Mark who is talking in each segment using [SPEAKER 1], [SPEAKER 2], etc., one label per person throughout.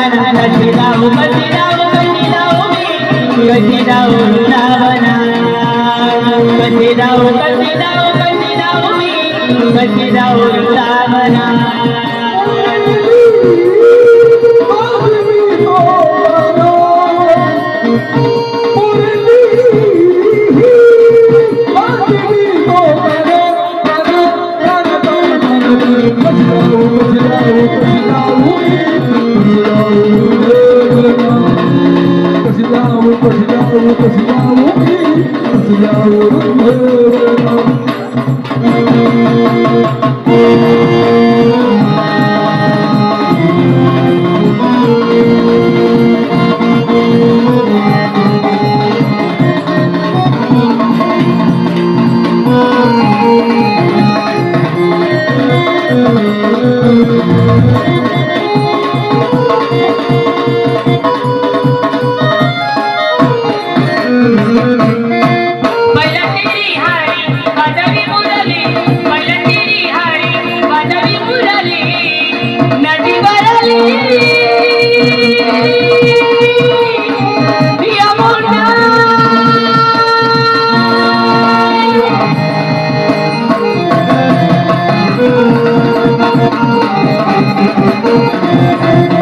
[SPEAKER 1] कशी जाऊ कशी जाऊ कशी जाऊ मी कशी जाऊ वृंदावना कशी जाऊ कशी जाऊ मी वृंदावना
[SPEAKER 2] बैलगिरी Thank you.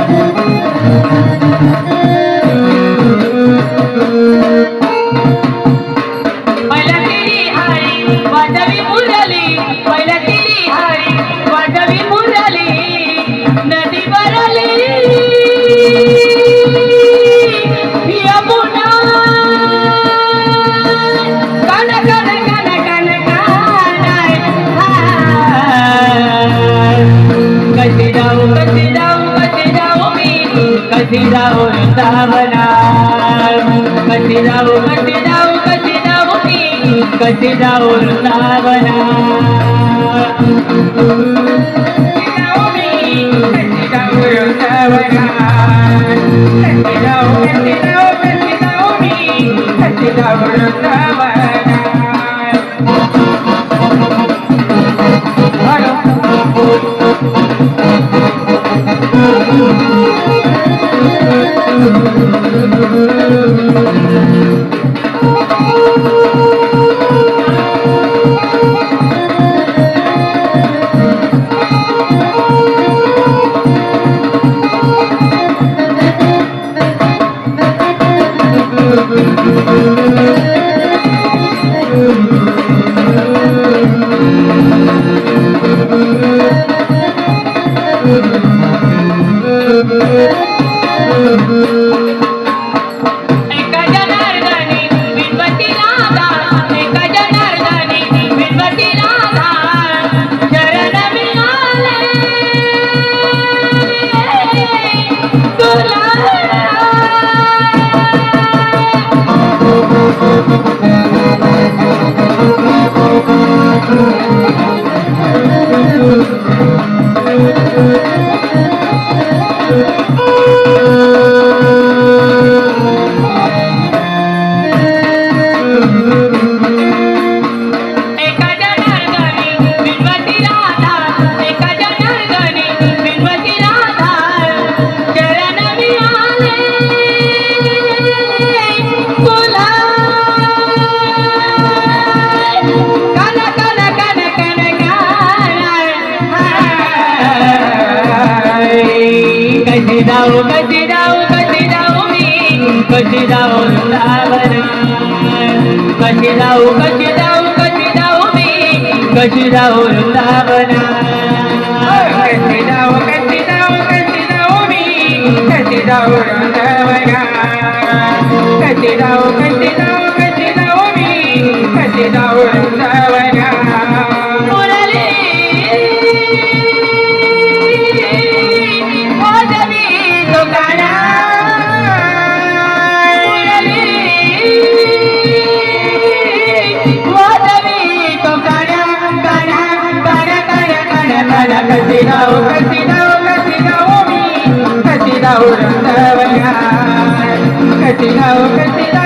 [SPEAKER 1] कशी जाऊ वृंदावना कशी जाऊ कशी जाऊ कशी जाऊ मी. कशी जाऊ वृंदावना
[SPEAKER 2] जाऊ जाऊ जाऊ कशी जाऊ Thank you. कशी जाऊ
[SPEAKER 1] कशी जाऊ कशी जाऊ मी. कशी जाऊ वृंदावन. कशी जाऊ कशी जाऊ कशी जाऊ मी. कशी जाऊ वृंदावन.
[SPEAKER 2] कशी जाऊ कशी जाऊ कशी जाऊ मी. कशी जाऊ वृंदावन. कशी जाऊ कशी जाऊ कशी